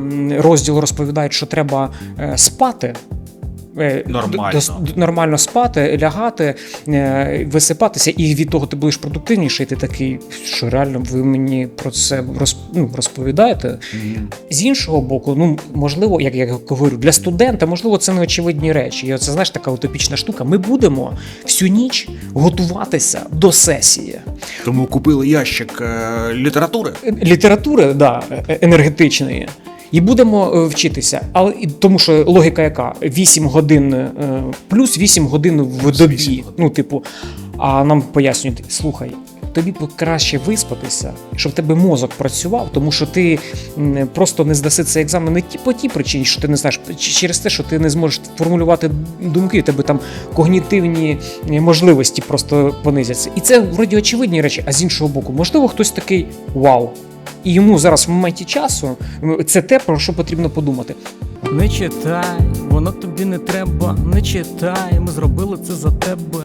м, розділу розповідають, що треба е, спати. е, Нормально. нормально спати, лягати, е, висипатися, і від того ти будеш продуктивніший. Ти такий, що реально ви мені про це ну, розповідаєте. З іншого боку, ну можливо, як я говорю, для студента, можливо, це не очевидні речі. І це знаєш така утопічна штука. Ми будемо всю ніч готуватися до сесії. Тому купили ящик е, літератури. літератури да, енергетичної. І будемо е, вчитися, але тому що логіка яка 8 годин е, плюс 8 годин в добі. Ну, типу, а нам пояснюють: слухай, тобі краще виспатися, щоб в тебе мозок працював, тому що ти просто не здаси цей екзамен не по тій причині, що ти не знаєш, через те, що ти не зможеш формулювати думки, у тебе там когнітивні е, можливості просто понизяться. І це вроді очевидні речі, а з іншого боку, можливо, хтось такий вау. І йому зараз в моменті часу це те, про що потрібно подумати. Не читай, воно тобі не треба, не читай, ми зробили це за тебе.